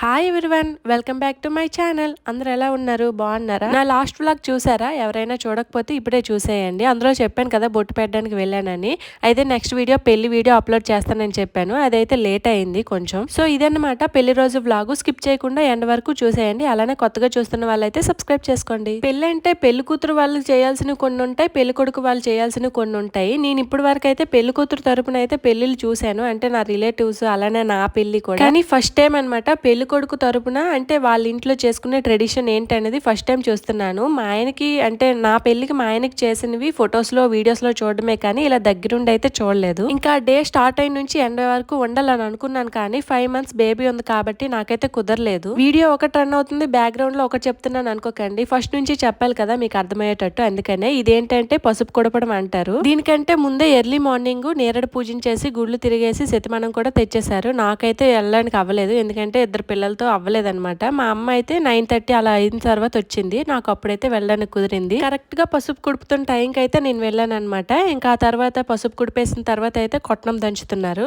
Hi everyone welcome back to my channel అందరూ ఎలా ఉన్నారు? బాగున్నారా? నా లాస్ట్ వ్లాగ్ చూసారా? ఎవరైనా చూడకపోతే ఇప్పుడే చూసేయండి. అందులో చెప్పాను కదా బొట్టు పెట్టడానికి వెళ్ళానని. అయితే నెక్స్ట్ వీడియో పెళ్ళి వీడియో అప్లోడ్ చేస్తానని చెప్పాను. అదైతే లేట్ అయింది కొంచెం. సో ఇదన్నమాట పెళ్ళి రోజు వ్లాగ్ స్కిప్ చేయకుండా ఎండ్ వరకు చూసేయండి. అలానే కొత్తగా చూస్తున్న వాళ్ళైతే సబ్స్క్రైబ్ చేసుకోండి. పెళ్ళి అంటే పెళ్ళి కూతురు వాళ్ళు చేయాల్సినవి కొన్ని ఉంటాయి పెళ్ళి కొడుకు వాళ్ళు చేయాల్సినవి కొన్ని ఉంటాయి. నేను ఇప్పటి వరకు అయితే పెళ్ళి కూతురు తరపున అయితే పెళ్ళిళ్ళు చూశాను. అంటే నా రిలేటివ్స్ అలానే నా పెళ్ళి కూడా. కానీ ఫస్ట్ టైం అనమాట పెళ్ళి కొడుకు తరపున అంటే వాళ్ళ ఇంట్లో చేసుకునే ట్రెడిషన్ ఏంటనేది ఫస్ట్ టైం చూస్తున్నాను. మా ఆయనకి అంటే నా పెళ్ళికి మా ఆయనకి చేసినవి ఫొటోస్లో వీడియోస్లో చూడడమే కానీ ఇలా దగ్గరుండి అయితే చూడలేదు. ఇంకా డే స్టార్ట్ అయిన నుంచి ఎండ వరకు ఉండాలని అనుకున్నాను కానీ ఫైవ్ మంత్స్ బేబీ ఉంది కాబట్టి నాకైతే కుదరలేదు. వీడియో ఒకటి రన్ అవుతుంది బ్యాక్గ్రౌండ్లో ఒకటి చెప్తున్నాను అనుకోకండి. ఫస్ట్ నుంచి చెప్పాలి కదా మీకు అర్థమయ్యేటట్టు అందుకనే ఇదేంటంటే పసుపు కొడపడం అంటారు. దీనికంటే ముందే ఎర్లీ మార్నింగ్ నేరడు పూజించేసి గుళ్ళు తిరిగేసి శతమానం కూడా తెచ్చేశారు. నాకైతే వెళ్ళడానికి అవ్వలేదు ఎందుకంటే ఇద్దరు పిల్లలతో అవ్వలేదనమాట మా అమ్మ అయితే నైన్ థర్టీ అలా అయిన తర్వాత వచ్చింది. నాకు అప్పుడైతే వెళ్ళడానికి కుదిరింది. కరెక్ట్గా పసుపు కుడుపుతున్న టైంకి అయితే నేను వెళ్ళాను అనమాట ఇంకా ఆ తర్వాత పసుపు కుడిపేసిన తర్వాత అయితే కొట్నం దంచుతున్నారు.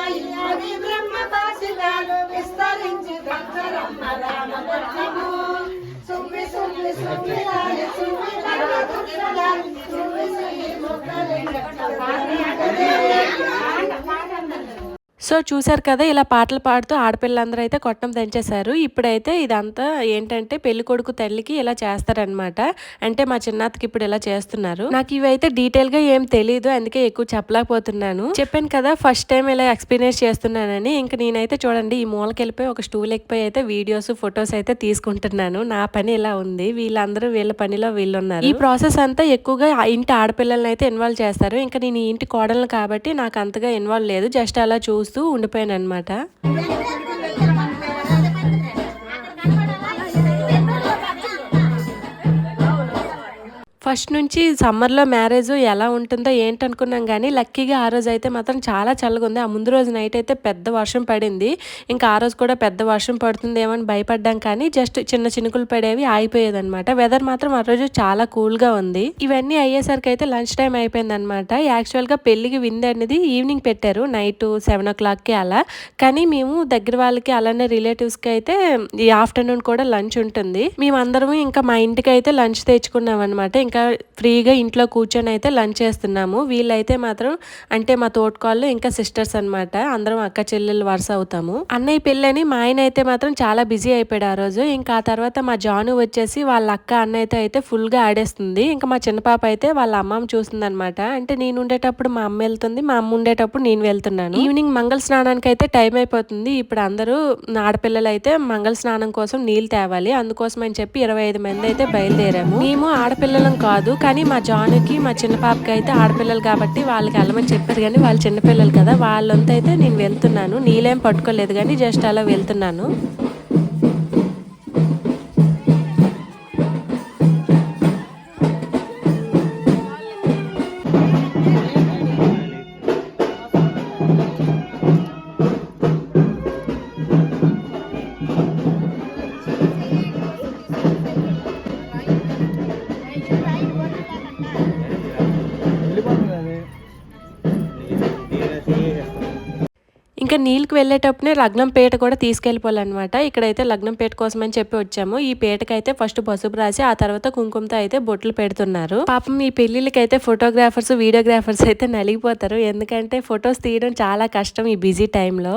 राम प्रभू सुमी సో చూసారు కదా ఇలా పాటలు పాడుతూ ఆడపిల్లందరూ అయితే కొట్టం దంచేశారు. ఇప్పుడైతే ఇదంతా ఏంటంటే పెళ్ళి కొడుకు తల్లికి ఇలా చేస్తారనమాట అంటే మా చిన్నతకి ఇప్పుడు ఇలా చేస్తున్నారు. నాకు ఇవైతే డీటెయిల్గా ఏం తెలియదు అందుకే ఎక్కువ చెప్పలేకపోతున్నాను. చెప్పాను కదా ఫస్ట్ టైం ఇలా ఎక్స్పీరియన్స్ చేస్తున్నానని. ఇంక నేనైతే చూడండి ఈ మూలకి వెళ్ళిపోయి ఒక స్టూల్ ఎక్కిపోయి అయితే వీడియోస్ ఫొటోస్ అయితే తీసుకుంటున్నాను. నా పని ఇలా ఉంది. వీళ్ళందరూ వీళ్ళ పనిలో వీళ్ళు ఉన్నారు ఈ ప్రాసెస్ అంతా ఎక్కువగా ఇంటి ఆడపిల్లల్ని అయితే ఇన్వాల్వ్ చేస్తారు. ఇంకా నేను ఇంటి కోడలను కాబట్టి నాకు అంతగా ఇన్వాల్వ్ లేదు. జస్ట్ అలా చూస్తూ ఉండిపోయాను అనమాట ఫస్ట్ నుంచి సమ్మర్లో మ్యారేజ్ ఎలా ఉంటుందో ఏంటనుకున్నాం కానీ లక్కీగా ఆ రోజు అయితే మాత్రం చాలా చల్లగా ఉంది ఆ ముందు రోజు నైట్ అయితే పెద్ద వర్షం పడింది. ఇంకా ఆ రోజు కూడా పెద్ద వర్షం పడుతుందేమో అని భయపడ్డాం కానీ జస్ట్ చిన్న చినుకులు పడేవి ఆగిపోయేదన్నమాట. వెదర్ మాత్రం ఆ రోజు చాలా కూల్గా ఉంది. ఇవన్నీ అయ్యేసరికి అయితే లంచ్ టైం అయిపోయింది అనమాట యాక్చువల్గా పెళ్ళికి విందు అనేది ఈవినింగ్ పెట్టారు నైట్ సెవెన్ ఓ క్లాక్కి అలా. కానీ మేము దగ్గర వాళ్ళకి అలానే రిలేటివ్స్కి అయితే ఈ ఆఫ్టర్నూన్ కూడా లంచ్ ఉంటుంది. మేమందరం ఇంకా మా ఇంటికి అయితే లంచ్ తెచ్చుకున్నాం అనమాట ఇంకా ఫ్రీగా ఇంట్లో కూర్చొని అయితే లంచ్ చేస్తున్నాము. వీళ్ళైతే మాత్రం అంటే మా తోటకాళ్ళు ఇంకా సిస్టర్స్ అనమాట అందరం అక్క చెల్లెలు వరుస అవుతాము. అన్నయ్య పెళ్ళని మా ఆయన అయితే మాత్రం చాలా బిజీ అయిపోయాడు ఆ రోజు. ఇంకా ఆ తర్వాత మా జాను వచ్చేసి వాళ్ళ అక్క అన్నయ్యతో అయితే ఫుల్గా ఆడేస్తుంది. ఇంకా మా చిన్న పాప అయితే వాళ్ళ అమ్మమ్మ చూస్తుంది అనమాట అంటే నేను ఉండేటప్పుడు మా అమ్మ వెళ్తుంది మా అమ్మ ఉండేటప్పుడు నేను వెళ్తున్నాను. ఈవినింగ్ మంగళ స్నానానికి అయితే టైం అయిపోతుంది. ఇప్పుడు అందరూ ఆడపిల్లలు అయితే మంగళ స్నానం కోసం నీళ్ళు తేవాలి. అందుకోసం అని చెప్పి ఇరవై ఐదు మంది అయితే బయలుదేరాము. మేము ఆడపిల్లలం కాదు కానీ మా జానుకి మా చిన్న పాపకి అయితే ఆడపిల్లలు కాబట్టి వాళ్ళకి వెళ్ళమని చెప్పారు కానీ వాళ్ళు చిన్నపిల్లలు కదా వాళ్ళంతా అయితే నేను వెళ్తున్నాను. నీళ్ళేం పట్టుకోలేదు కానీ జస్ట్ అలా వెళ్తున్నాను. ఇంకా నీళ్ళకి వెళ్ళేటప్పుడే లగ్నం పేట కూడా తీసుకెళ్ళిపోవాలన్నమాట. ఇక్కడైతే లగ్నం పేట కోసం అని చెప్పి వచ్చాము. ఈ పేటకైతే ఫస్ట్ పసుపు రాసి ఆ తర్వాత కుంకుమతో అయితే బొట్లు పెడుతున్నారు. పాపం ఈ పెళ్ళిళ్ళకి అయితే ఫోటోగ్రాఫర్స్ వీడియోగ్రాఫర్స్ అయితే నలిగిపోతారు. ఎందుకంటే ఫొటోస్ తీయడం చాలా కష్టం ఈ బిజీ టైంలో.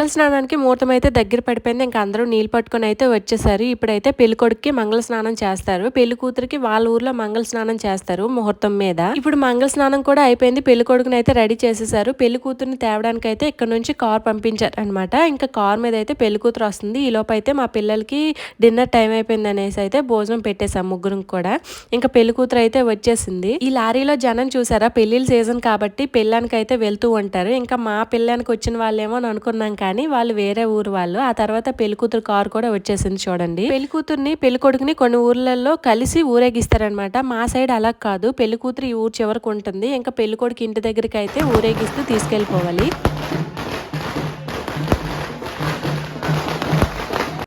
మంగళ స్నానానికి ముహూర్తం అయితే దగ్గర పడిపోయింది. ఇంకా అందరూ నీళ్ళు పట్టుకొని అయితే వచ్చేసారు. ఇప్పుడైతే పెళ్ళి కొడుకుకి మంగళ స్నానం చేస్తారు. పెళ్ళి కూతురికి వాళ్ళ ఊర్లో మంగళ స్నానం చేస్తారు ముహూర్తం మీద. ఇప్పుడు మంగళ స్నానం కూడా అయిపోయింది. పెళ్ళి కొడుకుని అయితే రెడీ చేసేసారు. పెళ్ళి కూతురుని తేవడానికి అయితే ఇక్కడ నుంచి కార్ పంపించారు అనమాట ఇంకా కార్ మీద అయితే పెళ్ళి కూతురు వస్తుంది. ఈ లోపు అయితే మా పిల్లలకి డిన్నర్ టైం అయిపోయింది అనేసి అయితే భోజనం పెట్టేశాం ముగ్గురం కూడా. ఇంకా పెళ్ళి కూతురు అయితే వచ్చేసింది. ఈ లారీలో జనం చూసారా? పెళ్ళిళ్ళ సీజన్ కాబట్టి పెళ్ళానికి అయితే వెళ్తూ ఉంటారు. ఇంకా మా పిల్లానికి వచ్చిన వాళ్ళేమో అని అనుకున్నాం కానీ కానీ వాళ్ళు వేరే ఊరు వాళ్ళు. ఆ తర్వాత పెళ్ళి కూతురు కారు కూడా వచ్చేసింది చూడండి. పెళ్ళి కూతుర్ని కొన్ని ఊర్లలో కలిసి ఊరేగిస్తారనమాట మా సైడ్ అలా కాదు. పెళ్ళి కూతురు ఈ ఊరు చివరకు ఉంటుంది. ఇంకా పెళ్ళి కొడుకు ఇంటి దగ్గరికి అయితే ఊరేగిస్తూ తీసుకెళ్ళిపోవాలి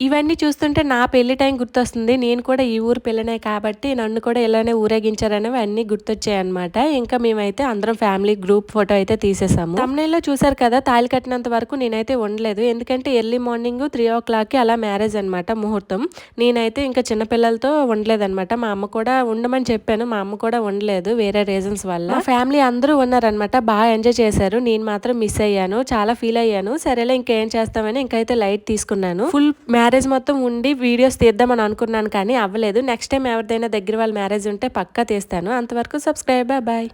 ఇవన్నీ చూస్తుంటే నా పెళ్ళి టైం గుర్తొస్తుంది. నేను కూడా ఈ ఊరు పిల్లనే కాబట్టి నన్ను కూడా ఇలానే ఊరేగించారనేవి అన్ని గుర్తొచ్చాయి అనమాట ఇంకా మేమైతే అందరం ఫ్యామిలీ గ్రూప్ ఫోటో అయితే తీసేసాము. తమ్నేల్లో చూసారు కదా తాళి కట్టినంత వరకు నేనైతే ఉండలేదు. ఎందుకంటే ఎర్లీ మార్నింగ్ త్రీ ఓ క్లాక్కి అలా మ్యారేజ్ అనమాట ముహూర్తం. నేనైతే ఇంకా చిన్నపిల్లలతో ఉండలేదన్నమాట. మా అమ్మ కూడా ఉండమని చెప్పాను. మా అమ్మ కూడా ఉండలేదు వేరే రీజన్స్ వల్ల. ఫ్యామిలీ అందరూ ఉన్నారనమాట బాగా ఎంజాయ్ చేశారు. నేను మాత్రం మిస్ అయ్యాను. చాలా ఫీల్ అయ్యాను. సరేలే ఇంకేం చేస్తామని ఇంకైతే లైట్ తీసుకున్నాను. ఫుల్ మ్యారేజ్ మొత్తం ఉండి వీడియోస్ తీద్దామని అనుకున్నాను కానీ అవ్వలేదు. నెక్స్ట్ టైం ఎవరిదైనా దగ్గర వాళ్ళ మ్యారేజ్ ఉంటే పక్కా తీస్తాను. అంతవరకు సబ్స్క్రైబ్ బాయ్